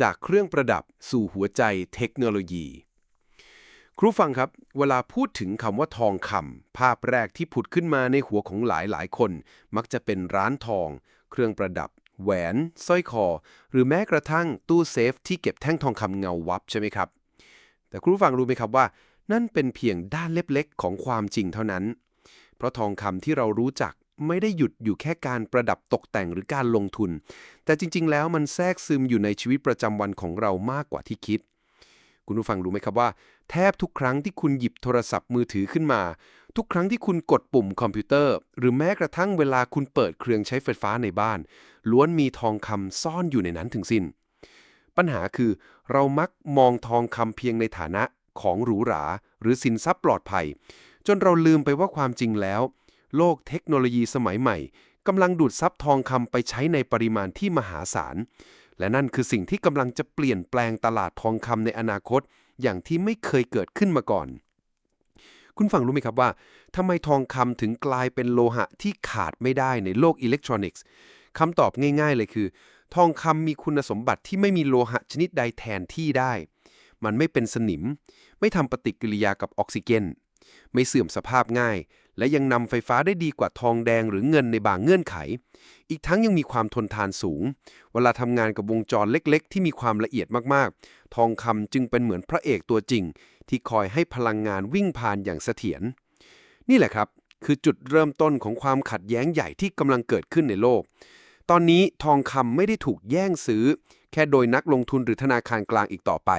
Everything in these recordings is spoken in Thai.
จากเครื่องประดับสู่หัวใจเทคโนโลยี ครูฟังครับ เวลาพูดถึงคำว่าทองคำภาพแรกที่ผุดขึ้นมาในหัวของหลายหลายคน มักจะเป็นร้านทอง เครื่องประดับ แหวน สร้อยคอ หรือแม้กระทั่งตู้เซฟ ที่เก็บแท่งทองคำเงาวับใช่ไหมครับ แต่ครูฟังรู้ไหมครับว่า นั่นเป็นเพียงด้านเล็กๆของความจริงเท่านั้น เพราะทองคำที่เรารู้จัก ไม่ได้หยุดอยู่แค่การประดับตกแต่งหรือการลงทุน แต่จริง ๆ แล้วมันแทรกซึมอยู่ในชีวิตประจำวันของเรามากกว่าที่คิด คุณผู้ฟังรู้ไหมครับว่า แทบทุกครั้งที่คุณหยิบโทรศัพท์มือถือขึ้นมา ทุกครั้งที่คุณกดปุ่มคอมพิวเตอร์ หรือแม้กระทั่งเวลาคุณเปิดเครื่องใช้ไฟฟ้าในบ้าน ล้วนมีทองคำซ่อนอยู่ในนั้นถึงสิน้น ปัญหาคือเรามักมองทองคำเพียงในฐานะของหรูหรา หรือสินทรัพย์ปลอดภัย จนเราลืมไปว่าความจริงแล้ว โลกเทคโนโลยีสมัยใหม่กำลังดูดซับทองคำไปใช้ในปริมาณที่มหาศาล และนั่นคือสิ่งที่กำลังจะเปลี่ยนแปลงตลาดทองคำในอนาคต อย่างที่ไม่เคยเกิดขึ้นมาก่อน คุณฟังรู้ไหมครับว่าทำไมทองคำถึงกลายเป็นโลหะที่ขาดไม่ได้ในโลกอิเล็กทรอนิกส์คำตอบง่าย ๆ เลยคือ ทองคำมีคุณสมบัติที่ไม่มีโลหะชนิดใดแทนที่ได้ มันไม่เป็นสนิม ไม่ทำปฏิกิริยากับออกซิเจน ไม่เสื่อมสภาพง่าย และยังนำไฟฟ้าได้ดีกว่าทองแดงหรือเงินในบางเงื่อนไข อีกทั้งยังมีความทนทานสูง เวลาทำงานกับวงจรเล็ก ๆ ที่มีความละเอียดมากๆ ทองคำจึงเป็นเหมือนพระเอกตัวจริง ที่คอยให้พลังงานวิ่งผ่านอย่างเสถียรนี่แหละครับ คือจุดเริ่มต้นของความขัดแย้งใหญ่ที่กำลังเกิดขึ้นในโลก ตอนนี้ทองคำไม่ได้ถูกแย่งซื้อ แค่โดยนักลงทุนหรือธนาคารกลางอีกต่อไป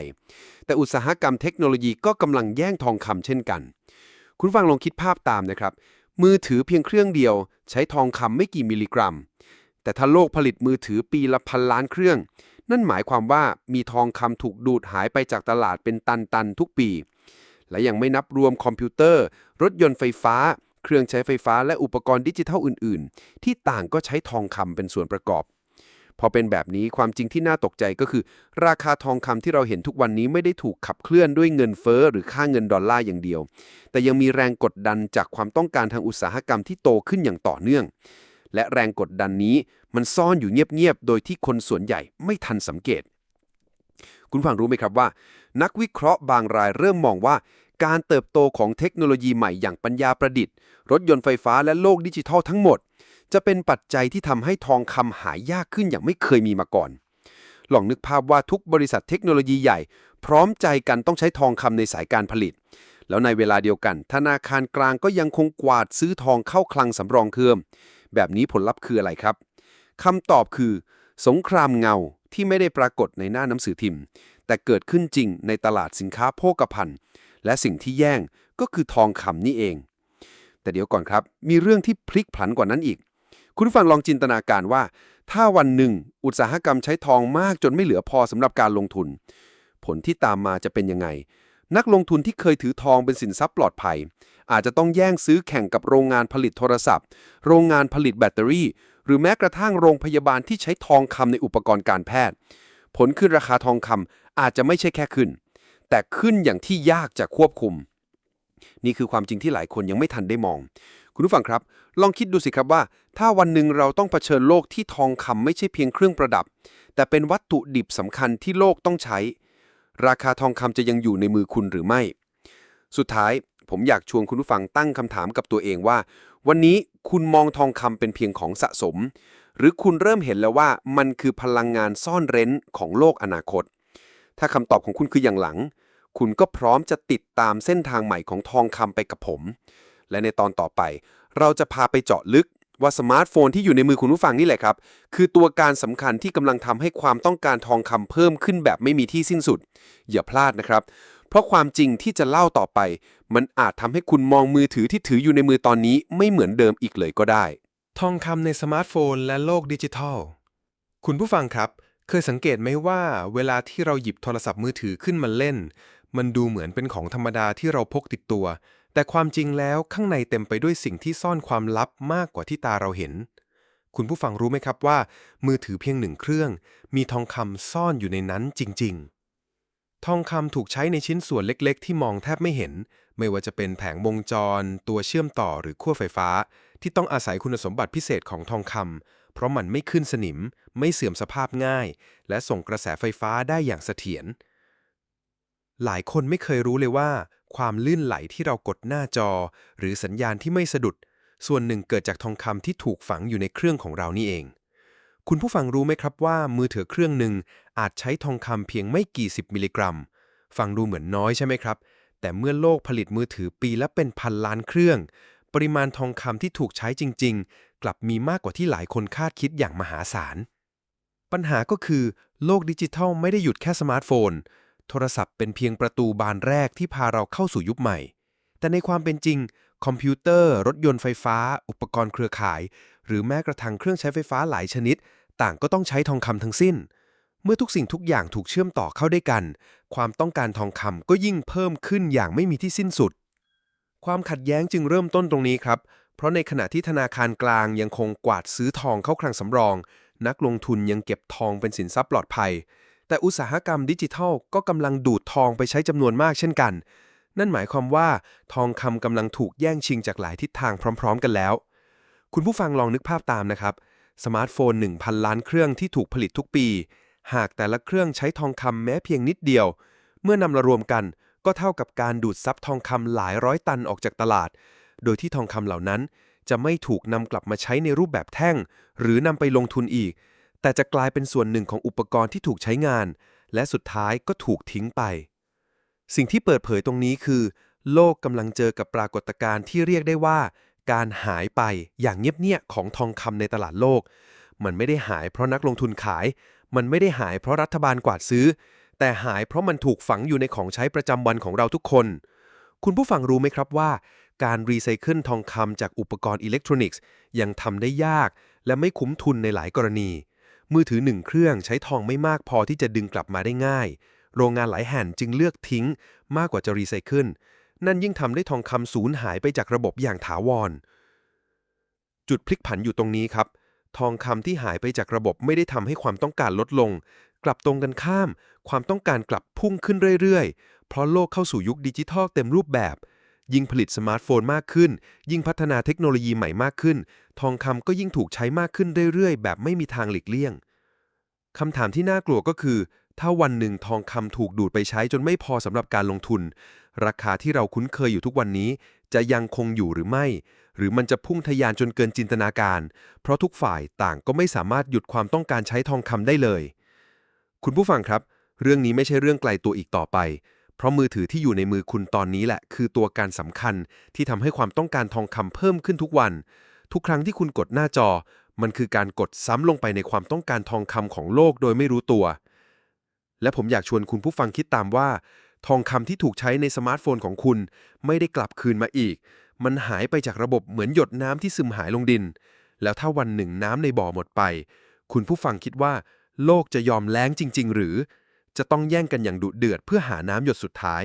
แต่อุตสาหกรรมเทคโนโลยีก็กำลังแย่งทองคำเช่นกัน คุณฟังลองคิดภาพตามนะครับ มือถือเพียงเครื่องเดียว ใช้ทองคำไม่กี่มิลลิกรัม แต่ถ้าโลกผลิตมือถือปีละพันล้านเครื่อง นั่นหมายความว่ามีทองคำถูกดูดหายไปจากตลาดเป็นตันๆทุกปี และยังไม่นับรวมคอมพิวเตอร์ รถยนต์ไฟฟ้า เครื่องใช้ไฟฟ้าและอุปกรณ์ดิจิทัลอื่น ๆ ที่ต่างก็ใช้ทองคำเป็นส่วนประกอบ พอเป็นแบบนี้ความจริงที่น่าตกใจก็คือ ราคาทองคำที่เราเห็นทุกวันนี้ไม่ได้ถูกขับเคลื่อนด้วยเงินเฟ้อหรือค่าเงินดอลลาร์อย่างเดียว แต่ยังมีแรงกดดันจากความต้องการทางอุตสาหกรรมที่โตขึ้นอย่างต่อเนื่อง และแรงกดดันนี้มันซ่อนอยู่เงียบๆ โดยที่คนส่วนใหญ่ไม่ทันสังเกต คุณฟังรู้ไหมครับว่า นักวิเคราะห์บางรายเริ่มมองว่าการเติบโตของเทคโนโลยีใหม่อย่างปัญญาประดิษฐ์ รถยนต์ไฟฟ้าและโลกดิจิทัลทั้งหมด จะเป็นปัจจัยที่ทำให้ทองคำหายากขึ้นอย่างไม่เคยมีมาก่อน ลองนึกภาพว่าทุกบริษัทเทคโนโลยีใหญ่ พร้อมใจกันต้องใช้ทองคำในสายการผลิต แล้วในเวลาเดียวกัน ธนาคารกลางก็ยังคงกวาดซื้อทองเข้าคลังสำรองเคืมแบบนี้ผลลัพธ์คืออะไรครับคำตอบคือ สงครามเงาที่ไม่ได้ปรากฏในหน้าหนังสือพิมพ์ แต่เกิดขึ้นจริงในตลาดสินค้าโภคภัณฑ์ และสิ่งที่แย่งก็คือทองคำนี่เอง แต่เดี๋ยวก่อนครับ มีเรื่องที่พลิกผันกว่านั้นอีก คุณฟังลองจินตนาการว่า ถ้าวันหนึ่ง อุตสาหกรรมใช้ทองมากจนไม่เหลือพอสำหรับการลงทุน ผลที่ตามมาจะเป็นยังไง นักลงทุนที่เคยถือทองเป็นสินทรัพย์ปลอดภัย อาจจะต้องแย่งซื้อแข่งกับโรงงานผลิตโทรศัพท์ โรงงานผลิตแบตเตอรี่ หรือแม้กระทั่งโรงพยาบาลที่ใช้ทองคำในอุปกรณ์การแพทย์ ผลคือราคาทองคำอาจจะไม่ใช่แค่ขึ้น แต่ขึ้นอย่างที่ยากจะควบคุม นี่คือความจริงที่หลายคนยังไม่ทันได้มอง คุณผู้ฟังครับ ลองคิดดูสิครับว่า ถ้าวันหนึ่งเราต้องเผชิญโลกที่ทองคำไม่ใช่เพียงเครื่องประดับ แต่เป็นวัตถุดิบสำคัญที่โลกต้องใช้ ราคาทองคำจะยังอยู่ในมือคุณหรือไม่ สุดท้ายผมอยากชวนคุณผู้ฟังตั้งคำถามกับตัวเองว่า วันนี้คุณมองทองคำเป็นเพียงของสะสม หรือคุณเริ่มเห็นแล้วว่ามันคือพลังงานซ่อนเร้นของโลกอนาคต ถ้าคำตอบของคุณคืออย่างหลัง คุณก็พร้อมจะติดตามเส้นทางใหม่ของทองคำไปกับผม และในตอนต่อไป เราจะพาไปเจาะลึกว่าสมาร์ทโฟนที่อยู่ในมือคุณผู้ฟังนี่แหละครับ คือตัวการสำคัญที่กำลังทำให้ความต้องการทองคำเพิ่มขึ้นแบบไม่มีที่สิ้นสุด อย่าพลาดนะครับ เพราะความจริงที่จะเล่าต่อไป มันอาจทำให้คุณมองมือถือที่ถืออยู่ในมือตอนนี้ไม่เหมือนเดิมอีกเลยก็ได้ ทองคำในสมาร์ทโฟนและโลกดิจิทัล คุณผู้ฟังครับ เคยสังเกตไหมว่าเวลาที่เราหยิบโทรศัพท์มือถือขึ้นมาเล่น มันดูเหมือนเป็นของธรรมดาที่เราพกติดตัว แต่ความจริงแล้วข้างในเต็มไปด้วยสิ่งที่ซ่อนความลับมากกว่าที่ตาเราเห็น คุณผู้ฟังรู้ไหมครับว่า มือถือเพียงหนึ่งเครื่อง มีทองคำซ่อนอยู่ในนั้นจริง ๆ ทองคำถูกใช้ในชิ้นส่วนเล็ก ๆ ที่มองแทบไม่เห็น ไม่ว่าจะเป็นแผงวงจร ตัวเชื่อมต่อหรือขั้วไฟฟ้า ที่ต้องอาศัยคุณสมบัติพิเศษของทองคำเพราะมันไม่ขึ้นสนิม ไม่เสื่อมสภาพง่าย และส่งกระแสไฟฟ้าได้อย่างเสถียรหลายคนไม่เคยรู้เลยว่า ความลื่นไหลที่เรากดหน้าจอ หรือสัญญาณที่ไม่สะดุด ส่วนหนึ่งเกิดจากทองคำที่ถูกฝังอยู่ในเครื่องของเรานี่เอง คุณผู้ฟังรู้ไหมครับว่า มือถือเครื่องหนึ่งอาจใช้ทองคำเพียงไม่กี่สิบมิลลิกรัม ฟังดูเหมือนน้อยใช่ไหมครับ แต่เมื่อโลกผลิตมือถือปีละเป็นพันล้านเครื่อง ปริมาณทองคำที่ถูกใช้จริง ๆ กลับมีมากกว่าที่หลายคนคาดคิดอย่างมหาศาลปัญหาก็คือ โลกดิจิทัลไม่ได้หยุดแค่สมาร์ทโฟน โทรศัพท์เป็นเพียงประตูบานแรกที่พาเราเข้าสู่ยุคใหม่ แต่ในความเป็นจริง คอมพิวเตอร์ รถยนต์ไฟฟ้า อุปกรณ์เครือข่าย หรือแม้กระทั่งเครื่องใช้ไฟฟ้าหลายชนิด ต่างก็ต้องใช้ทองคำทั้งสิ้น เมื่อทุกสิ่งทุกอย่างถูกเชื่อมต่อเข้าด้วยกัน ความต้องการทองคำก็ยิ่งเพิ่มขึ้นอย่างไม่มีที่สิ้นสุด ความขัดแย้งจึงเริ่มต้นตรงนี้ครับ เพราะในขณะที่ธนาคารกลางยังคงกวาดซื้อทองเข้าคลังสำรอง นักลงทุนยังเก็บทองเป็นสินทรัพย์ปลอดภัย แต่อุตสาหกรรมดิจิทัลก็กำลังดูดทองไปใช้จำนวนมากเช่นกัน นั่นหมายความว่าทองคำกำลังถูกแย่งชิงจากหลายทิศทางพร้อม ๆ กันแล้ว คุณผู้ฟังลองนึกภาพตามนะครับ สมาร์ทโฟน 1,000 ล้านเครื่องที่ถูกผลิตทุกปี หากแต่ละเครื่องใช้ทองคำแม้เพียงนิดเดียว เมื่อนำมารวมกัน ก็เท่ากับการดูดซับทองคำหลายร้อยตันออกจากตลาด โดยที่ทองคำเหล่านั้น จะไม่ถูกนำกลับมาใช้ในรูปแบบแท่ง หรือนำไปลงทุนอีก แต่จะกลายเป็นส่วนหนึ่งของอุปกรณ์ที่ถูกใช้งาน และสุดท้ายก็ถูกทิ้งไป สิ่งที่เปิดเผยตรงนี้คือ โลกกำลังเจอกับปรากฏการณ์ที่เรียกได้ว่า การหายไปอย่างเงียบๆของทองคำในตลาดโลก มันไม่ได้หายเพราะนักลงทุนขาย มันไม่ได้หายเพราะรัฐบาลกวาดซื้อ แต่หายเพราะมันถูกฝังอยู่ในของใช้ประจำวันของเราทุกคน คุณผู้ฟังรู้ไหมครับว่า การรีไซเคิลทองคำจากอุปกรณ์อิเล็กทรอนิกส์ ยังทำได้ยาก และไม่คุ้มทุนในหลายกรณี มือถือหนึ่งเครื่องใช้ทองไม่มากพอที่จะดึงกลับมาได้ง่าย โรงงานหลายแห่งจึงเลือกทิ้งมากกว่าจะรีไซเคิลนั่นยิ่งทำให้ทองคำสูญหายไปจากระบบอย่างถาวร จุดพลิกผันอยู่ตรงนี้ครับ ทองคำที่หายไปจากระบบไม่ได้ทำให้ความต้องการลดลง กลับตรงกันข้าม ความต้องการกลับพุ่งขึ้นเรื่อยๆ เพราะโลกเข้าสู่ยุคดิจิทัลเต็มรูปแบบ ยิ่งผลิตสมาร์ทโฟนมากขึ้น ยิ่งพัฒนาเทคโนโลยีใหม่มากขึ้น ทองคำก็ยิ่งถูกใช้มากขึ้นเรื่อยๆ แบบไม่มีทางหลีกเลี่ยงคำถามที่น่ากลัวก็คือ ถ้าวันหนึ่งทองคำถูกดูดไปใช้จนไม่พอสำหรับการลงทุน ราคาที่เราคุ้นเคยอยู่ทุกวันนี้ จะยังคงอยู่หรือไม่ หรือมันจะพุ่งทะยานจนเกินจินตนาการ เพราะทุกฝ่ายต่างก็ไม่สามารถหยุดความต้องการใช้ทองคำได้เลย คุณผู้ฟังครับ เรื่องนี้ไม่ใช่เรื่องไกลตัวอีกต่อไป เพราะมือถือที่อยู่ในมือคุณตอนนี้แหละ คือตัวการสำคัญที่ทำให้ความต้องการทองคำเพิ่มขึ้นทุกวัน ทุกครั้งที่คุณกดหน้าจอ มันคือการกดซ้ำลงไปในความต้องการทองคำของโลกโดยไม่รู้ตัว และผมอยากชวนคุณผู้ฟังคิดตามว่า ทองคำที่ถูกใช้ในสมาร์ทโฟนของคุณ ไม่ได้กลับคืนมาอีก มันหายไปจากระบบเหมือนหยดน้ำที่ซึมหายลงดิน แล้วถ้าวันหนึ่งน้ำในบ่อหมดไป คุณผู้ฟังคิดว่า โลกจะยอมแล้งจริง ๆ หรือ จะต้องแย่งกันอย่างดุเดือดเพื่อหาน้ำหยดสุดท้าย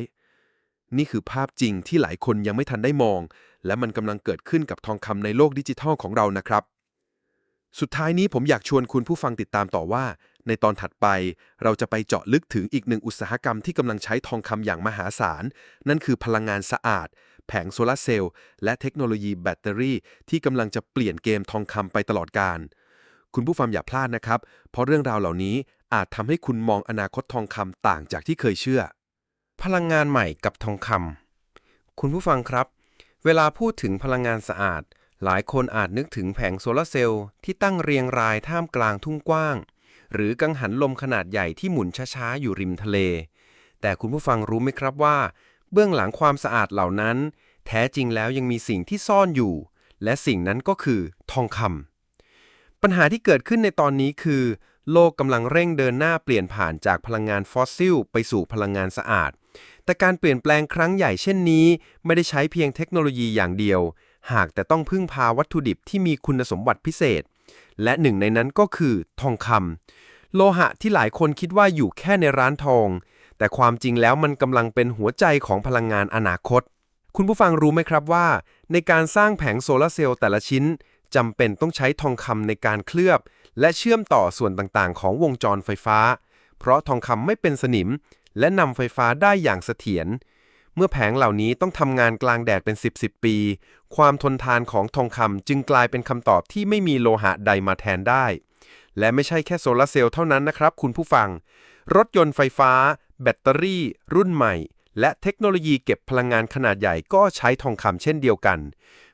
นี่คือภาพจริงที่หลายคนยังไม่ทันได้มอง และมันกำลังเกิดขึ้นกับทองคำในโลกดิจิทัลของเรานะครับ สุดท้ายนี้ผมอยากชวนคุณผู้ฟังติดตามต่อว่า ในตอนถัดไปเราจะไปเจาะลึกถึงอีกหนึ่งอุตสาหกรรมที่กำลังใช้ทองคำอย่างมหาศาล นั่นคือพลังงานสะอาด แผงโซลาร์เซลล์และเทคโนโลยีแบตเตอรี่ที่กำลังจะเปลี่ยนเกมทองคำไปตลอดกาลคุณผู้ฟังอย่าพลาดนะครับ เพราะเรื่องราวเหล่านี้ อาจทำให้คุณมองอนาคตทองคำต่างจากที่เคยเชื่อ พลังงานใหม่กับทองคำคุณผู้ฟังครับ เวลาพูดถึงพลังงานสะอาด หลายคนอาจนึกถึงแผงโซลาร์เซลล์ที่ตั้งเรียงรายท่ามกลางทุ่งกว้าง หรือกังหันลมขนาดใหญ่ที่หมุนช้าๆ อยู่ริมทะเล แต่คุณผู้ฟังรู้ไหมครับว่า เบื้องหลังความสะอาดเหล่านั้น แท้จริงแล้วยังมีสิ่งที่ซ่อนอยู่ และสิ่งนั้นก็คือทองคำปัญหาที่เกิดขึ้นในตอนนี้คือ โลกกำลังเร่งเดินหน้าเปลี่ยนผ่านจากพลังงานฟอสซิล ไปสู่พลังงานสะอาด แต่การเปลี่ยนแปลงครั้งใหญ่เช่นนี้ ไม่ได้ใช้เพียงเทคโนโลยีอย่างเดียว หากแต่ต้องพึ่งพาวัตถุดิบที่มีคุณสมบัติพิเศษ และหนึ่งในนั้นก็คือทองคำโลหะที่หลายคนคิดว่าอยู่แค่ในร้านทอง แต่ความจริงแล้วมันกำลังเป็นหัวใจของพลังงานอนาคต คุณผู้ฟังรู้ไหมครับว่า ในการสร้างแผงโซลาร์เซลล์แต่ละชิ้นจำเป็นต้องใช้ทองคำในการเคลือบ และเชื่อมต่อส่วนต่างๆ ของวงจรไฟฟ้า เพราะทองคำไม่เป็นสนิม และนำไฟฟ้าได้อย่างเสถียร เมื่อแผงเหล่านี้ต้องทำงานกลางแดดเป็น 10 10ปี ความทนทานของทองคำจึงกลายเป็นคำตอบที่ไม่มีโลหะใดมาแทนได้ และไม่ใช่แค่โซลาร์เซลล์เท่านั้นนะครับ คุณผู้ฟัง รถยนต์ไฟฟ้า แบตเตอรี่ รุ่นใหม่ และเทคโนโลยีเก็บพลังงานขนาดใหญ่ก็ใช้ทองคำเช่นเดียวกัน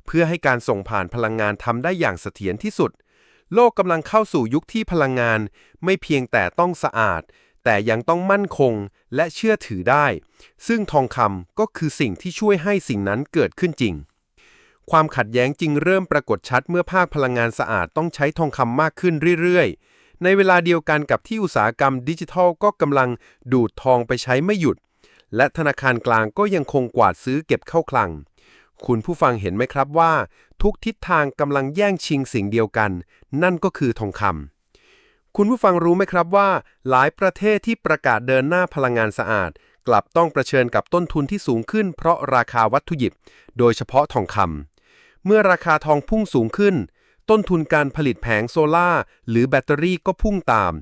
เพื่อให้การส่งผ่านพลังงานทำได้อย่างเสถียรที่สุด โลกกำลังเข้าสู่ยุคที่พลังงาน ไม่เพียงแต่ต้องสะอาด แต่ยังต้องมั่นคงและเชื่อถือได้ ซึ่งทองคำก็คือสิ่งที่ช่วยให้สิ่งนั้นเกิดขึ้นจริง ความขัดแย้งจริงเริ่มปรากฏชัดเมื่อภาคพลังงานสะอาดต้องใช้ทองคำมากขึ้นเรื่อยๆ ในเวลาเดียวกันกับที่อุตสาหกรรมดิจิทัลก็กำลังดูดทองไปใช้ไม่หยุด และธนาคารกลางก็ยังคงกวาดซื้อเก็บเข้าคลัง คุณผู้ฟังเห็นไหมครับว่า ทุกทิศทางกำลังแย่งชิงสิ่งเดียวกัน นั่นก็คือทองคำคุณผู้ฟังรู้ไหมครับว่า หลายประเทศที่ประกาศเดินหน้าพลังงานสะอาด กลับต้องประเชิญกับต้นทุนที่สูงขึ้น เพราะราคาวัตถุดิบ โดยเฉพาะทองคำเมื่อราคาทองพุ่งสูงขึ้น ต้นทุนการผลิตแผงโซล่าหรือแบตเตอรี่ก็พุ่งตาม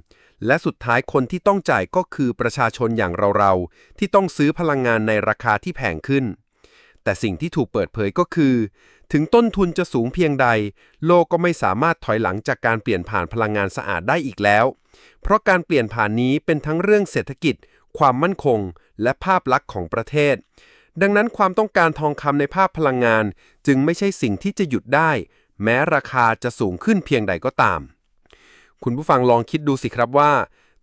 และสุดท้ายคนที่ต้องจ่ายก็คือประชาชนอย่างเราๆ ที่ต้องซื้อพลังงานในราคาที่แพงขึ้น แต่สิ่งที่ถูกเปิดเผยก็คือ ถึงต้นทุนจะสูงเพียงใด โลกก็ไม่สามารถถอยหลังจากการเปลี่ยนผ่านพลังงานสะอาดได้อีกแล้ว เพราะการเปลี่ยนผ่านนี้เป็นทั้งเรื่องเศรษฐกิจ ความมั่นคง และภาพลักษณ์ของประเทศ ดังนั้นความต้องการทองคำในภาพพลังงาน จึงไม่ใช่สิ่งที่จะหยุดได้ แม้ราคาจะสูงขึ้นเพียงใดก็ตาม คุณผู้ฟังลองคิดดูสิครับว่า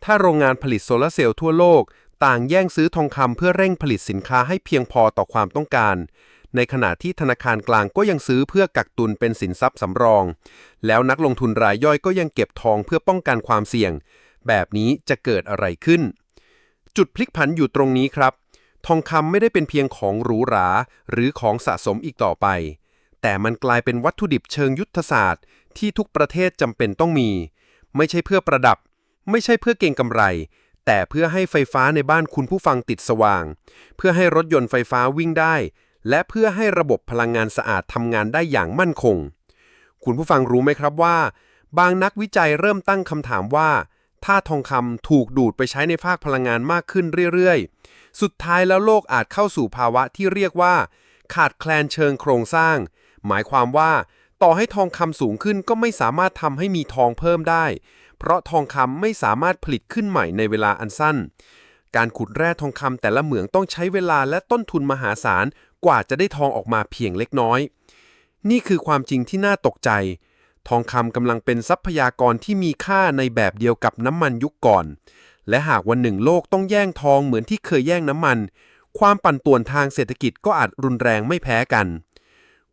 ถ้าโรงงานผลิตโซลาร์เซลล์ทั่วโลก ต่างแย่งซื้อทองคำเพื่อเร่งผลิตสินค้าให้เพียงพอต่อความต้องการ ในขณะที่ธนาคารกลางก็ยังซื้อเพื่อกักตุนเป็นสินทรัพย์สำรอง แล้วนักลงทุนรายย่อยก็ยังเก็บทองเพื่อป้องกันความเสี่ยง แบบนี้จะเกิดอะไรขึ้น จุดพลิกผันอยู่ตรงนี้ครับ ทองคำไม่ได้เป็นเพียงของหรูหรา หรือของสะสมอีกต่อไป แต่มันกลายเป็นวัตถุดิบเชิงยุทธศาสตร์ ที่ทุกประเทศจำเป็นต้องมี ไม่ใช่เพื่อประดับ ไม่ใช่เพื่อเก็งกำไร แต่เพื่อให้ไฟฟ้าในบ้านคุณผู้ฟังติดสว่าง เพื่อให้รถยนต์ไฟฟ้าวิ่งได้ และเพื่อให้ระบบพลังงานสะอาดทำงานได้อย่างมั่นคง คุณผู้ฟังรู้ไหมครับว่า บางนักวิจัยเริ่มตั้งคำถามว่า ถ้าทองคำถูกดูดไปใช้ในภาคพลังงานมากขึ้นเรื่อยๆ สุดท้ายแล้วโลกอาจเข้าสู่ภาวะที่เรียกว่า ขาดแคลนเชิงโครงสร้าง หมายความว่า ต่อให้ทองคำสูงขึ้นก็ไม่สามารถทำให้มีทองเพิ่มได้ เพราะทองคำไม่สามารถผลิตขึ้นใหม่ในเวลาอันสั้น การขุดแร่ทองคำแต่ละเหมืองต้องใช้เวลาและต้นทุนมหาศาลกว่าจะได้ทองออกมาเพียงเล็กน้อย นี่คือความจริงที่น่าตกใจ ทองคำกำลังเป็นทรัพยากรที่มีค่าในแบบเดียวกับน้ำมันยุคก่อน และหากวันหนึ่งโลกต้องแย่งทองเหมือนที่เคยแย่งน้ำมัน ความปั่นป่วนทางเศรษฐกิจก็อาจรุนแรงไม่แพ้กัน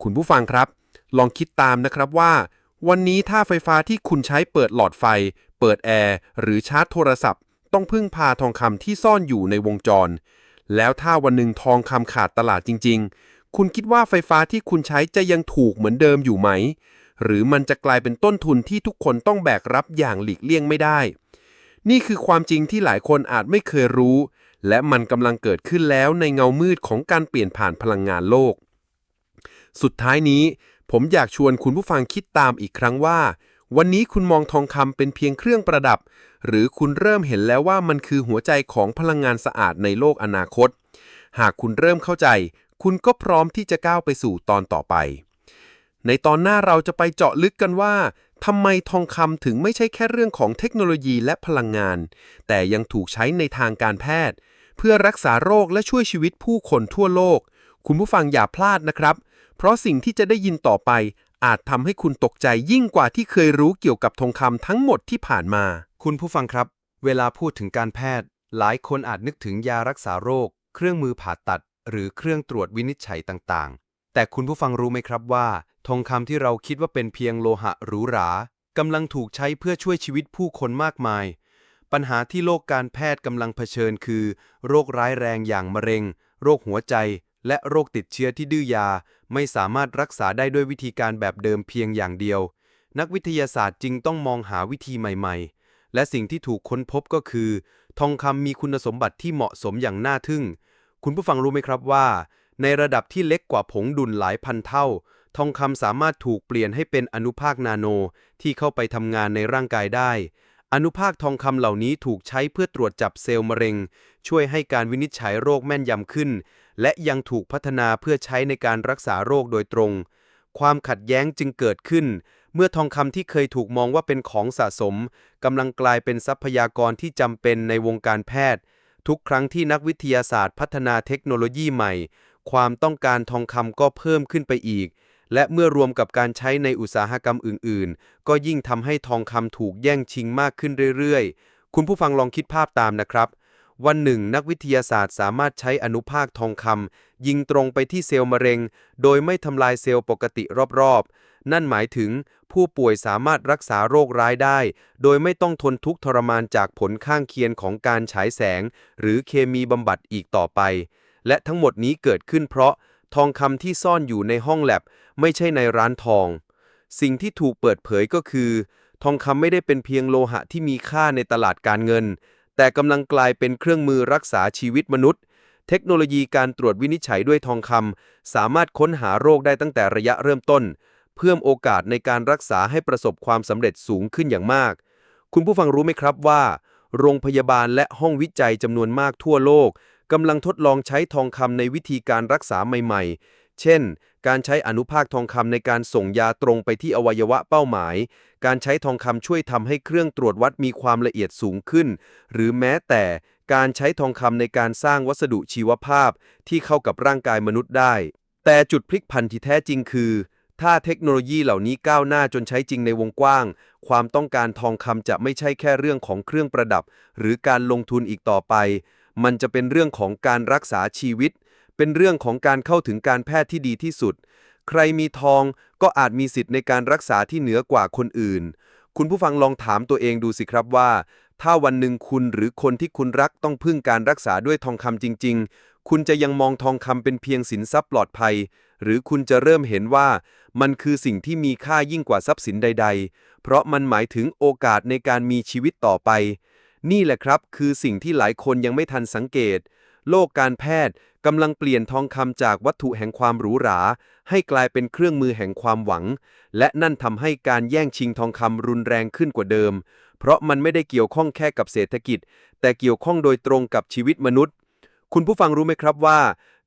คุณผู้ฟังครับ ลองคิดตามนะครับว่า วันนี้ถ้าไฟฟ้าที่คุณใช้เปิดหลอดไฟ เปิดแอร์ หรือชาร์จโทรศัพท์ ต้องพึ่งพาทองคำที่ซ่อนอยู่ในวงจร แล้วถ้าวันหนึ่งทองคำขาดตลาดจริง ๆ คุณคิดว่าไฟฟ้าที่คุณใช้จะยังถูกเหมือนเดิมอยู่ไหม หรือมันจะกลายเป็นต้นทุนที่ทุกคนต้องแบกรับอย่างหลีกเลี่ยงไม่ได้ นี่คือความจริงที่หลายคนอาจไม่เคยรู้ และมันกำลังเกิดขึ้นแล้วในเงามืดของการเปลี่ยนผ่านพลังงานโลก สุดท้ายนี้ ผมอยากชวนคุณผู้ฟังคิดตามอีกครั้งว่า วันนี้คุณมองทองคำเป็นเพียงเครื่องประดับ หรือคุณเริ่มเห็นแล้วว่ามันคือหัวใจของพลังงานสะอาดในโลกอนาคต หากคุณเริ่มเข้าใจ คุณก็พร้อมที่จะก้าวไปสู่ตอนต่อไป ในตอนหน้าเราจะไปเจาะลึกกันว่าทำไมทองคำถึงไม่ใช่แค่เรื่องของเทคโนโลยีและพลังงาน แต่ยังถูกใช้ในทางการแพทย์ เพื่อรักษาโรคและช่วยชีวิตผู้คนทั่วโลก คุณผู้ฟังอย่าพลาดนะครับ เพราะสิ่งที่จะได้ยินต่อไป อาจทำให้คุณตกใจยิ่งกว่าที่เคยรู้เกี่ยวกับทองคำทั้งหมดที่ผ่านมา คุณผู้ฟังครับ เวลาพูดถึงการแพทย์ หลายคนอาจนึกถึงยารักษาโรค เครื่องมือผ่าตัด หรือเครื่องตรวจวินิจฉัยต่างๆ แต่คุณผู้ฟังรู้ไหมครับว่า ทองคำที่เราคิดว่าเป็นเพียงโลหะหรูหรากำลังถูกใช้เพื่อช่วยชีวิตผู้คนมากมาย ปัญหาที่โลกการแพทย์กำลังเผชิญคือ โรคร้ายแรงอย่างมะเร็ง โรคหัวใจ และโรคติดเชื้อที่ดื้อยา ไม่สามารถรักษาได้ด้วยวิธีการแบบเดิมเพียงอย่างเดียว นักวิทยาศาสตร์จึงต้องมองหาวิธีใหม่ๆ และสิ่งที่ถูกค้นพบก็คือ ทองคำมีคุณสมบัติที่เหมาะสมอย่างน่าทึ่ง คุณผู้ฟังรู้ไหมครับว่า ในระดับที่เล็กกว่าผงดุลหลายพันเท่า ทองคำสามารถถูกเปลี่ยนให้เป็นอนุภาคนาโนที่เข้าไปทำงานในร่างกายได้ออนุภาคทองคำเหล่านี้ถูกใช้เพื่อตรวจจับเซลล์มะเร็ง ช่วยให้การวินิจฉัยโรคแม่นยำขึ้น และยังถูกพัฒนาเพื่อใช้ในการรักษาโรคโดยตรง ความขัดแย้งจึงเกิดขึ้น เมื่อทองคำที่เคยถูกมองว่าเป็นของสะสมกำลังกลายเป็นทรัพยากรที่จำเป็นในวงการแพทย์ ทุกครั้งที่นักวิทยาศาสตร์พัฒนาเทคโนโลยีใหม่ ความต้องการทองคำก็เพิ่มขึ้นไปอีก และเมื่อรวมกับการใช้ในอุตสาหกรรมอื่น ๆ ก็ยิ่งทำให้ทองคำถูกแย่งชิงมากขึ้นเรื่อย ๆ คุณผู้ฟังลองคิดภาพตามนะครับ วันหนึ่งนักวิทยาศาสตร์สามารถใช้อนุภาคทองคำยิงตรงไปที่เซลล์มะเร็ง โดยไม่ทำลายเซลล์ปกติรอบๆ นั่นหมายถึงผู้ป่วยสามารถรักษาโรคร้ายได้ โดยไม่ต้องทนทุกข์ทรมานจากผลข้างเคียงของการฉายแสง หรือเคมีบำบัดอีกต่อไป และทั้งหมดนี้เกิดขึ้นเพราะทองคำที่ซ่อนอยู่ในห้องแลบไม่ใช่ในร้านทอง สิ่งที่ถูกเปิดเผยก็คือ ทองคำไม่ได้เป็นเพียงโลหะที่มีค่าในตลาดการเงิน แต่กำลังกลายเป็นเครื่องมือรักษาชีวิตมนุษย์ เทคโนโลยีการตรวจวินิจฉัยด้วยทองคำสามารถค้นหาโรคได้ตั้งแต่ระยะเริ่มต้น เพิ่มโอกาสในการรักษาให้ประสบความสำเร็จสูงขึ้นอย่างมาก คุณผู้ฟังรู้ไหมครับว่า โรงพยาบาลและห้องวิจัยจำนวนมากทั่วโลกกำลังทดลองใช้ทองคำในวิธีการรักษาใหม่ ๆ เช่น การใช้อนุภาคทองคำในการส่งยาตรงไปที่อวัยวะเป้าหมาย การใช้ทองคำช่วยทำให้เครื่องตรวจวัดมีความละเอียดสูงขึ้น หรือแม้แต่การใช้ทองคำในการสร้างวัสดุชีวภาพที่เข้ากับร่างกายมนุษย์ได้ แต่จุดพลิกผันที่แท้จริงคือ ถ้าเทคโนโลยีเหล่านี้ก้าวหน้าจนใช้จริงในวงกว้าง ความต้องการทองคำจะไม่ใช่แค่เรื่องของเครื่องประดับ หรือการลงทุนอีกต่อไป มันจะเป็นเรื่องของการรักษาชีวิต เป็นเรื่องของการเข้าถึงการแพทย์ที่ดีที่สุด ใครมีทองก็อาจมีสิทธิ์ในการรักษาที่เหนือกว่าคนอื่น คุณผู้ฟังลองถามตัวเองดูสิครับว่า ถ้าวันหนึ่งคุณหรือคนที่คุณรักต้องพึ่งการรักษาด้วยทองคำจริง ๆ คุณจะยังมองทองคำเป็นเพียงสินทรัพย์ปลอดภัย หรือคุณจะเริ่มเห็นว่า มันคือสิ่งที่มีค่ายิ่งกว่าทรัพย์สินใด ๆ เพราะมันหมายถึงโอกาสในการมีชีวิตต่อไป นี่แหละครับ คือสิ่งที่หลายคนยังไม่ทันสังเกต โลกการแพทย์กำลังเปลี่ยนทองคำจากวัตถุแห่งความหรูหรา ให้กลายเป็นเครื่องมือแห่งความหวัง และนั่นทำให้การแย่งชิงทองคำรุนแรงขึ้นกว่าเดิม เพราะมันไม่ได้เกี่ยวข้องแค่กับเศรษฐกิจ แต่เกี่ยวข้องโดยตรงกับชีวิตมนุษย์ คุณผู้ฟังรู้ไหมครับว่า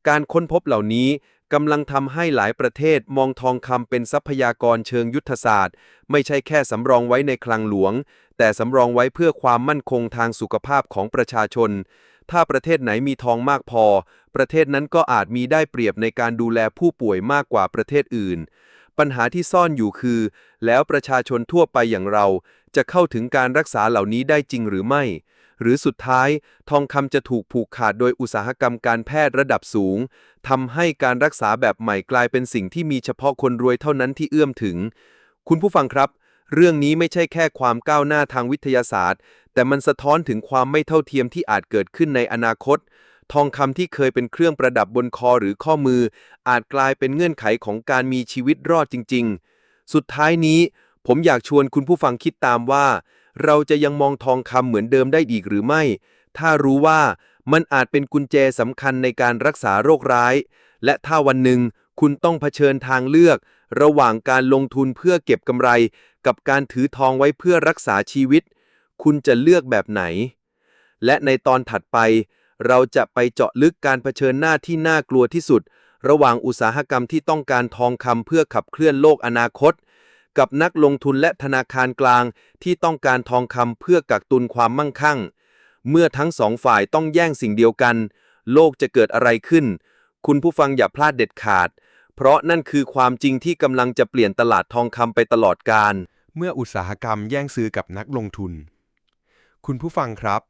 การค้นพบเหล่านี้กำลังทำให้หลายประเทศมองทองคำเป็นทรัพยากรเชิงยุทธศาสตร์ ไม่ใช่แค่สำรองไว้ในคลังหลวง แต่สำรองไว้เพื่อความมั่นคงทางสุขภาพของประชาชน ถ้าประเทศไหนมีทองมากพอ ประเทศนั้นก็อาจมีได้เปรียบในการดูแลผู้ป่วยมากกว่าประเทศอื่น ปัญหาที่ซ่อนอยู่คือ แล้วประชาชนทั่วไปอย่างเรา จะเข้าถึงการรักษาเหล่านี้ได้จริงหรือไม่ หรือสุดท้าย ทองคำจะถูกผูกขาดโดยอุตสาหกรรมการแพทย์ระดับสูงทำให้การรักษาแบบใหม่กลายเป็นสิ่งที่มีเฉพาะคนรวยเท่านั้นที่เอื้อมถึง คุณผู้ฟังครับเรื่องนี้ไม่ใช่แค่ความก้าวหน้าทางวิทยาศาสตร์ แต่มันสะท้อนถึงความไม่เท่าเทียมที่อาจเกิดขึ้นในอนาคต ทองคำที่เคยเป็นเครื่องประดับบนคอหรือข้อมือ อาจกลายเป็นเงื่อนไขของการมีชีวิตรอดจริง ๆ สุดท้ายนี้ ผมอยากชวนคุณผู้ฟังคิดตามว่า เราจะยังมองทองคำเหมือนเดิมได้อีกหรือไม่ ถ้ารู้ว่ามันอาจเป็นกุญแจสำคัญในการรักษาโรคร้าย และถ้าวันหนึ่งคุณต้องเผชิญทางเลือก ระหว่างการลงทุนเพื่อเก็บกำไร กับการถือทองไว้เพื่อรักษาชีวิต คุณจะเลือกแบบไหน และในตอนถัดไป เราจะไปเจาะลึกการเผชิญหน้าที่น่ากลัวที่สุด ระหว่างอุตสาหกรรมที่ต้องการทองคำเพื่อขับเคลื่อนโลกอนาคต กับนักลงทุนและธนาคารกลางที่ต้องการทองคำเพื่อกักตุนความมั่งคั่ง เมื่อทั้งสองฝ่ายต้องแย่งสิ่งเดียวกัน โลกจะเกิดอะไรขึ้น คุณผู้ฟังอย่าพลาดเด็ดขาด เพราะนั่นคือความจริงที่กำลังจะเปลี่ยนตลาดทองคำไปตลอดกาลเมื่ออุตสาหกรรมแย่งซื้อกับนักลงทุน คุณผู้ฟังครับ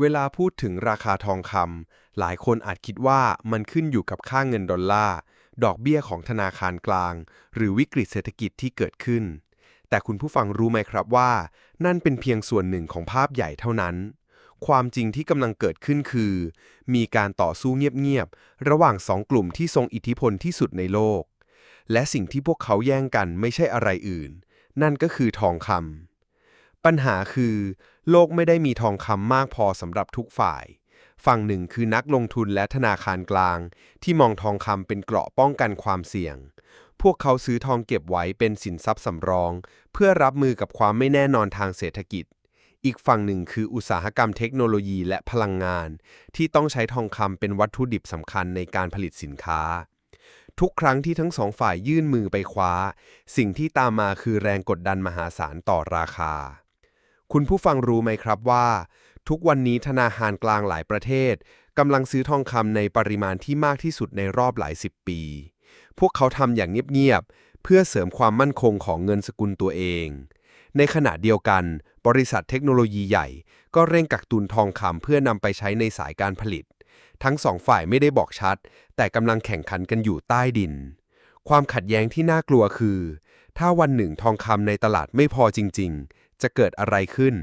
เวลาพูดถึงราคาทองคำหลายคนอาจคิดว่ามันขึ้นอยู่กับค่าเงินดอลลาร์ ดอกเบี้ยของธนาคารกลาง หรือวิกฤตเศรษฐกิจที่เกิดขึ้น แต่คุณผู้ฟังรู้ไหมครับว่า นั่นเป็นเพียงส่วนหนึ่งของภาพใหญ่เท่านั้น ความจริงที่กำลังเกิดขึ้นคือ มีการต่อสู้เงียบๆระหว่างสองกลุ่มที่ทรงอิทธิพลที่สุดในโลก และสิ่งที่พวกเขาแย่งกันไม่ใช่อะไรอื่น นั่นก็คือทองคำปัญหาคือ โลกไม่ได้มีทองคำมากพอสำหรับทุกฝ่าย ฝั่งหนึ่งคือนักลงทุนและธนาคารกลาง ที่มองทองคำเป็นเกราะป้องกันความเสี่ยง พวกเขาซื้อทองเก็บไว้เป็นสินทรัพย์สำรอง เพื่อรับมือกับความไม่แน่นอนทางเศรษฐกิจ อีกฝั่งหนึ่งคืออุตสาหกรรมเทคโนโลยีและพลังงาน ที่ต้องใช้ทองคำเป็นวัตถุดิบสำคัญในการผลิตสินค้าทุกครั้งที่ทั้งสองฝ่ายยื่นมือไปคว้า สิ่งที่ตามมาคือแรงกดดันมหาศาลต่อราคา คุณผู้ฟังรู้ไหมครับว่า ทุกวันนี้ธนาคารกลางหลายประเทศกำลังซื้อทองคำในปริมาณที่มากที่สุดในรอบหลายสิบปี พวกเขาทำอย่างเงียบๆเพื่อเสริมความมั่นคงของเงินสกุลตัวเอง ในขณะเดียวกัน บริษัทเทคโนโลยีใหญ่ ก็เร่งกักตุนทองคำเพื่อนำไปใช้ในสายการผลิต ทั้งสองฝ่ายไม่ได้บอกชัด แต่กำลังแข่งขันกันอยู่ใต้ดิน ความขัดแย้งที่น่ากลัวคือ ถ้าวันหนึ่งทองคำในตลาดไม่พอจริง ๆ จะเกิดอะไรขึ้น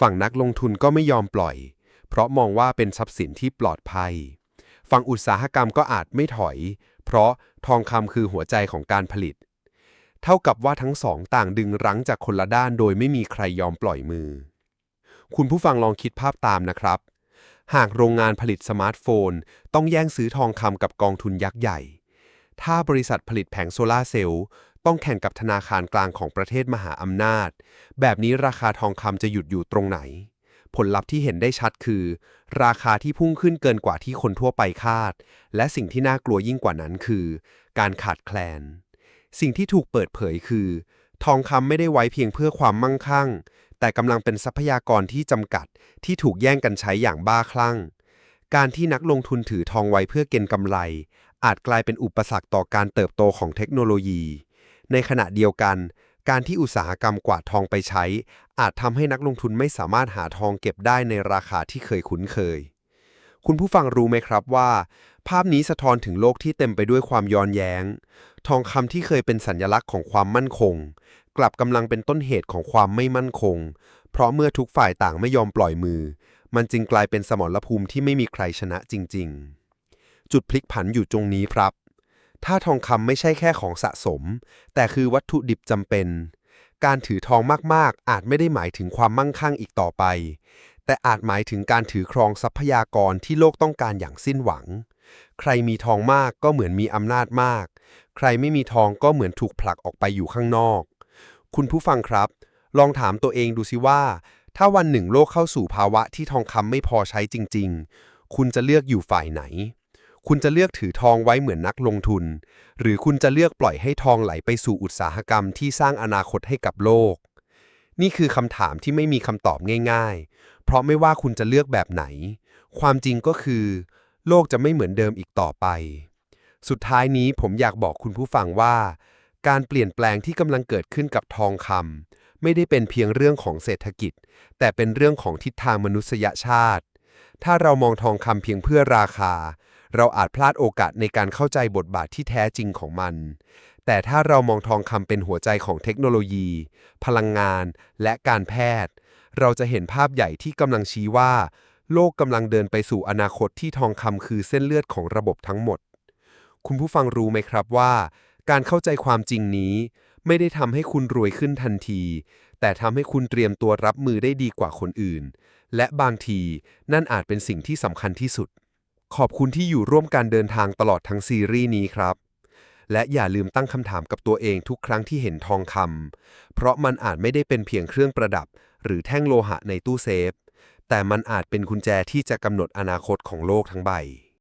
ฝั่งนักลงทุนก็ไม่ยอมปล่อย เพราะมองว่าเป็นทรัพย์สินที่ปลอดภัย ฝั่งอุตสาหกรรมก็อาจไม่ถอย เพราะทองคำคือหัวใจของการผลิต เท่ากับว่าทั้งสองต่างดึงรั้งจากคนละด้านโดยไม่มีใครยอมปล่อยมือ คุณผู้ฟังลองคิดภาพตามนะครับ หากโรงงานผลิตสมาร์ทโฟน ต้องแย่งซื้อทองคำกับกองทุนยักษ์ใหญ่ถ้าบริษัทผลิตแผงโซลาร์เซลล์ ต้องแข่งกับธนาคารกลางของประเทศมหาอำนาจ แบบนี้ราคาทองคำจะหยุดอยู่ตรงไหน ผลลัพธ์ที่เห็นได้ชัดคือ ราคาที่พุ่งขึ้นเกินกว่าที่คนทั่วไปคาด และสิ่งที่น่ากลัวยิ่งกว่านั้นคือ การขาดแคลน สิ่งที่ถูกเปิดเผยคือ ทองคำไม่ได้ไว้เพียงเพื่อความมั่งคั่ง แต่กำลังเป็นทรัพยากรที่จำกัดที่ถูกแย่งกันใช้อย่างบ้าคลั่งการที่นักลงทุนถือทองไว้เพื่อเก็งกำไร อาจกลายเป็นอุปสรรคต่อการเติบโตของเทคโนโลยี ในขณะเดียวกัน การที่อุตสาหกรรมกวาดทองไปใช้ อาจทำให้นักลงทุนไม่สามารถหาทองเก็บได้ในราคาที่เคยคุ้นเคย คุณผู้ฟังรู้ไหมครับว่า ภาพนี้สะท้อนถึงโลกที่เต็มไปด้วยความย้อนแย้ง ทองคำที่เคยเป็นสัญลักษณ์ของความมั่นคง กลับกำลังเป็นต้นเหตุของความไม่มั่นคง เพราะเมื่อทุกฝ่ายต่างไม่ยอมปล่อยมือ มันจึงกลายเป็นสมรภูมิที่ไม่มีใครชนะจริง ๆ จุดพลิกผันอยู่ตรงนี้ครับ ถ้าทองคำไม่ใช่แค่ของสะสม แต่คือวัตถุดิบจำเป็น การถือทองมากๆ อาจไม่ได้หมายถึงความมั่งคั่งอีกต่อไป แต่อาจหมายถึงการถือครองทรัพยากรที่โลกต้องการอย่างสิ้นหวัง ใครมีทองมากก็เหมือนมีอำนาจมาก ใครไม่มีทองก็เหมือนถูกผลักออกไปอยู่ข้างนอก คุณผู้ฟังครับ ลองถามตัวเองดูสิว่า ถ้าวันหนึ่งโลกเข้าสู่ภาวะที่ทองคำไม่พอใช้จริง ๆ คุณจะเลือกอยู่ฝ่ายไหน คุณจะเลือกถือทองไว้เหมือนนักลงทุน หรือคุณจะเลือกปล่อยให้ทองไหลไปสู่อุตสาหกรรมที่สร้างอนาคตให้กับโลก นี่คือคำถามที่ไม่มีคำตอบง่ายๆ เพราะไม่ว่าคุณจะเลือกแบบไหน ความจริงก็คือ โลกจะไม่เหมือนเดิมอีกต่อไป สุดท้ายนี้ผมอยากบอกคุณผู้ฟังว่า การเปลี่ยนแปลงที่กำลังเกิดขึ้นกับทองคำไม่ได้เป็นเพียงเรื่องของเศรษฐกิจ แต่เป็นเรื่องของทิศทางมนุษยชาติถ้าเรามองทองคำเพียงเพื่อราคา เราอาจพลาดโอกาสในการเข้าใจบทบาทที่แท้จริงของมัน แต่ถ้าเรามองทองคำเป็นหัวใจของเทคโนโลยี พลังงาน และการแพทย์ เราจะเห็นภาพใหญ่ที่กำลังชี้ว่า โลกกำลังเดินไปสู่อนาคตที่ทองคำคือเส้นเลือดของระบบทั้งหมด คุณผู้ฟังรู้ไหมครับว่า การเข้าใจความจริงนี้ ไม่ได้ทำให้คุณรวยขึ้นทันที แต่ทำให้คุณเตรียมตัวรับมือได้ดีกว่าคนอื่น และบางทีนั่นอาจเป็นสิ่งที่สำคัญที่สุด ขอบคุณที่อยู่ร่วมการเดินทางตลอดทั้งซีรีส์นี้ครับ และอย่าลืมตั้งคำถามกับตัวเองทุกครั้งที่เห็นทองคำเพราะมันอาจไม่ได้เป็นเพียงเครื่องประดับ หรือแท่งโลหะในตู้เซฟ แต่มันอาจเป็นกุญแจที่จะกำหนดอนาคตของโลกทั้งใบ